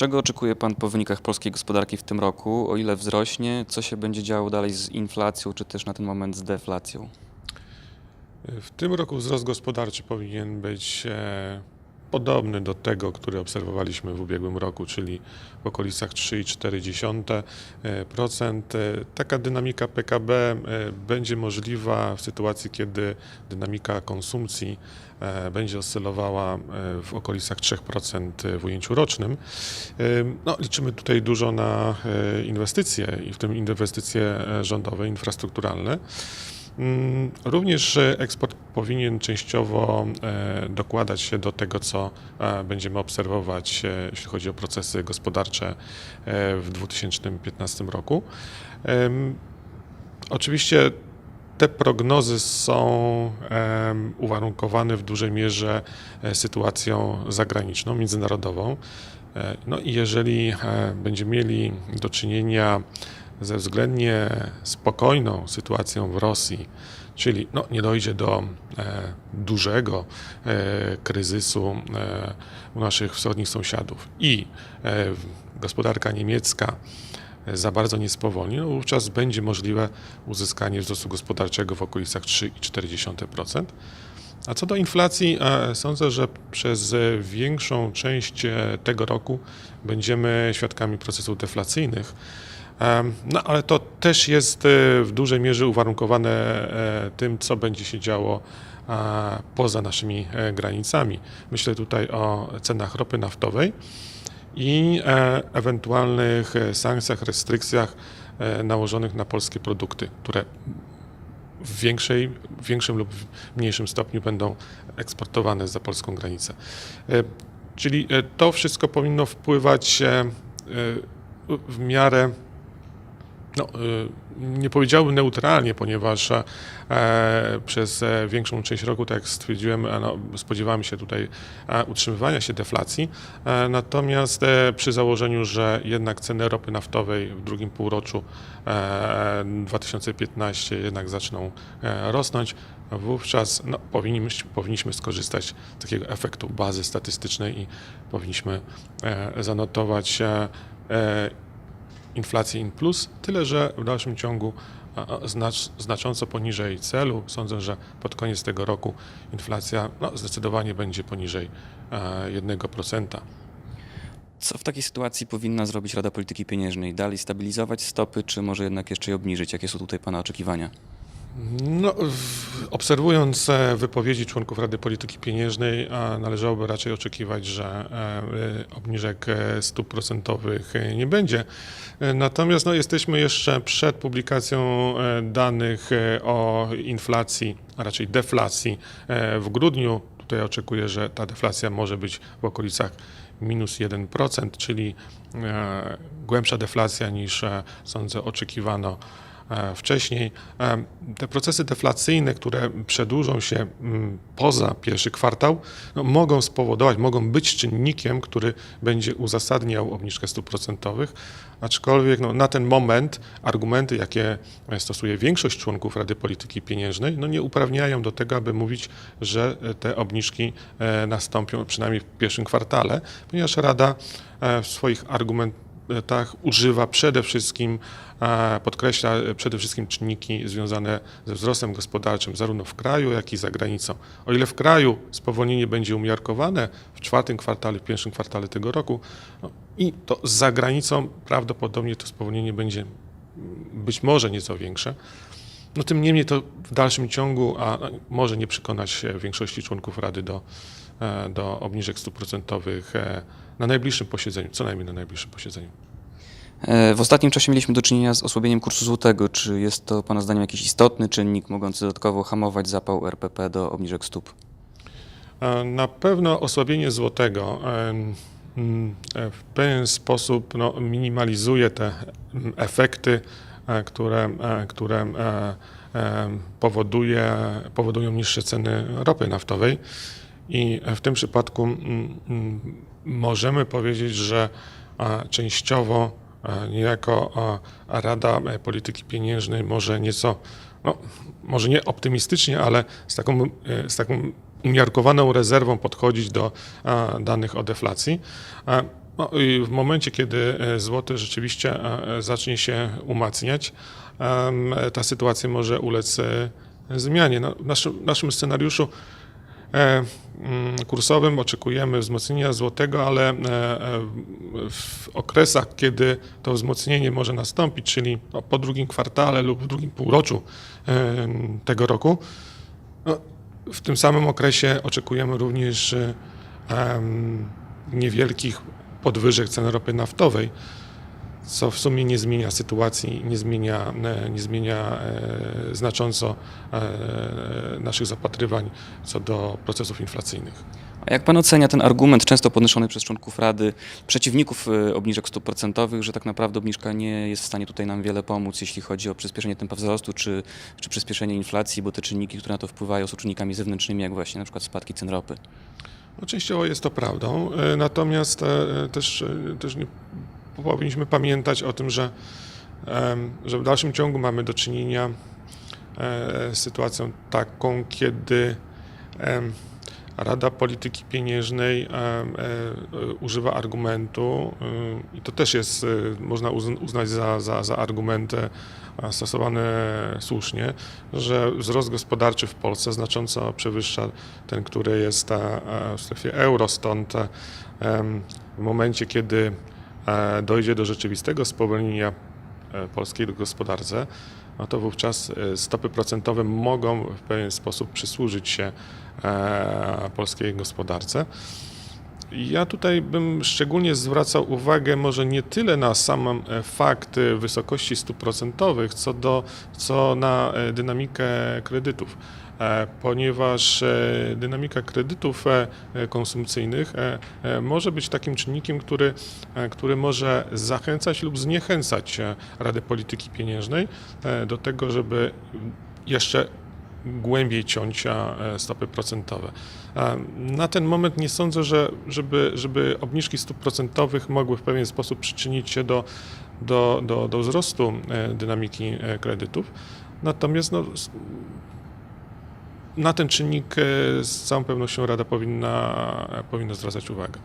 Czego oczekuje Pan po wynikach polskiej gospodarki w tym roku? O ile wzrośnie? Co się będzie działo dalej z inflacją, czy też na ten moment z deflacją? W tym roku wzrost gospodarczy powinien być e, podobny do tego, który obserwowaliśmy w ubiegłym roku, czyli w okolicach 3,4%. E, Taka dynamika PKB e, będzie możliwa w sytuacji, kiedy dynamika konsumpcji e, będzie oscylowała w okolicach 3% w ujęciu rocznym. No, liczymy tutaj dużo na inwestycje i w tym inwestycje rządowe, infrastrukturalne. Mm, Również eksport powinien częściowo e, dokładać się do tego, co e, będziemy obserwować, e, jeśli chodzi o procesy gospodarcze w 2015 roku. Oczywiście te prognozy są uwarunkowane w dużej mierze sytuacją zagraniczną, międzynarodową. No i jeżeli będziemy mieli do czynienia ze względnie spokojną sytuacją w Rosji, czyli no, nie dojdzie do e, dużego e, kryzysu e, u naszych wschodnich sąsiadów i e, gospodarka niemiecka e, za bardzo nie spowolni, no wówczas będzie możliwe uzyskanie wzrostu gospodarczego w okolicach 3,4%. A co do inflacji, e, sądzę, że przez większą część e, tego roku będziemy świadkami procesów deflacyjnych. No ale to też jest e, w dużej mierze uwarunkowane e, tym, co będzie się działo poza naszymi e, granicami. Myślę tutaj o cenach ropy naftowej i e, ewentualnych sankcjach, restrykcjach nałożonych na polskie produkty, które w, większej, większym lub mniejszym stopniu będą eksportowane za polską granicę. Czyli to wszystko powinno wpływać w miarę no, y, nie powiedziałbym neutralnie, ponieważ e, przez e, większą część roku, tak jak stwierdziłem, no, spodziewamy się tutaj utrzymywania się deflacji. E, Natomiast przy założeniu, że jednak ceny ropy naftowej w drugim półroczu e, 2015 jednak zaczną rosnąć, wówczas no, powinniśmy, powinniśmy skorzystać z takiego efektu bazy statystycznej i powinniśmy zanotować e, e, inflację in plus, tyle że w dalszym ciągu znacz, znacząco poniżej celu. Sądzę, że pod koniec tego roku inflacja no, zdecydowanie będzie poniżej e, 1%. Co w takiej sytuacji powinna zrobić Rada Polityki Pieniężnej? Dalej stabilizować stopy, czy może jednak jeszcze je obniżyć? Jakie są tutaj Pana oczekiwania? No, obserwując e, wypowiedzi członków Rady Polityki Pieniężnej, a należałoby raczej oczekiwać, że e, e, obniżek e, stóp procentowych e, nie będzie. E, Natomiast no, jesteśmy jeszcze przed publikacją e, danych e, o inflacji, a raczej deflacji e, w grudniu. Tutaj oczekuję, że ta deflacja może być w okolicach minus 1%, czyli e, głębsza deflacja niż e, sądzę oczekiwano e, wcześniej. E, Te procesy deflacyjne, które przedłużą się mm, poza pierwszy kwartał, no, mogą spowodować, mogą być czynnikiem, który będzie uzasadniał obniżkę stóp procentowych, aczkolwiek no, na ten moment argumenty, jakie stosuje większość członków Rady Polityki Pieniężnej, no, nie uprawniają do tego, aby mówić, że te obniżki e, nastąpią przynajmniej w pierwszym kwartale, ponieważ Rada e, w swoich argumentach używa przede wszystkim, e, podkreśla przede wszystkim czynniki związane ze wzrostem gospodarczym zarówno w kraju, jak i za granicą. O ile w kraju spowolnienie będzie umiarkowane w czwartym kwartale, w pierwszym kwartale tego roku, no i to za granicą prawdopodobnie to spowolnienie będzie być może nieco większe. No tym niemniej to w dalszym ciągu, a może nie przekonać większości członków Rady do, e, do obniżek stóp procentowych e, na najbliższym posiedzeniu, co najmniej na najbliższym posiedzeniu. E, W ostatnim czasie mieliśmy do czynienia z osłabieniem kursu złotego. Czy jest to Pana zdaniem jakiś istotny czynnik mogący dodatkowo hamować zapał RPP do obniżek stóp? E, Na pewno osłabienie złotego em, mm, e, w pewien sposób no, minimalizuje te mm, efekty, e, które, e, które e, powoduje, powodują niższe ceny ropy naftowej. I w tym przypadku mm, możemy powiedzieć, że e, częściowo e, niejako Rada Polityki Pieniężnej może nieco, no, może nie optymistycznie, ale z taką, e, z taką umiarkowaną rezerwą podchodzić do danych o deflacji. No w momencie, kiedy e, złoty rzeczywiście e, zacznie się umacniać, ta sytuacja może ulec zmianie. No, w naszym, naszym scenariuszu kursowym. Oczekujemy wzmocnienia złotego, ale e, e, w okresach, kiedy to wzmocnienie może nastąpić, czyli po drugim kwartale lub w drugim półroczu e, tego roku, no, w tym samym okresie oczekujemy również e, niewielkich podwyżek cen ropy naftowej, co w sumie nie zmienia sytuacji, nie zmienia, e, nie zmienia e, znacząco e, naszych zapatrywań co do procesów inflacyjnych. A jak pan ocenia ten argument często podnoszony przez członków Rady, przeciwników obniżek stóp procentowych, że tak naprawdę obniżka nie jest w stanie tutaj nam wiele pomóc, jeśli chodzi o przyspieszenie tempa wzrostu czy, czy przyspieszenie inflacji, bo te czynniki, które na to wpływają, są czynnikami zewnętrznymi, jak właśnie na przykład spadki cen ropy. Częściowo jest to prawdą, natomiast też, też nie powinniśmy pamiętać o tym, że, że w dalszym ciągu mamy do czynienia e, z sytuacją taką, kiedy Rada Polityki Pieniężnej e, używa argumentu y, i to też jest, y, można uzn- uznać za, za, za argument stosowany słusznie, że wzrost gospodarczy w Polsce znacząco przewyższa ten, który jest e, w strefie euro, stąd w momencie, kiedy dojdzie do rzeczywistego spowolnienia e, polskiej gospodarce, no to wówczas e, stopy procentowe mogą w pewien sposób przysłużyć się e, polskiej gospodarce. Ja tutaj bym szczególnie zwracał uwagę może nie tyle na sam e, fakt e, wysokości stóp procentowych, co, do, co na e, dynamikę kredytów, ponieważ dynamika kredytów konsumpcyjnych może być takim czynnikiem, który, który może zachęcać lub zniechęcać Radę Polityki Pieniężnej do tego, żeby jeszcze głębiej ciąć e, stopy procentowe. E, Na ten moment nie sądzę, że żeby, żeby obniżki stóp procentowych mogły w pewien sposób przyczynić się do, do, do, do wzrostu e, dynamiki kredytów. Natomiast no, na ten czynnik z całą pewnością Rada powinna, powinna zwracać uwagę.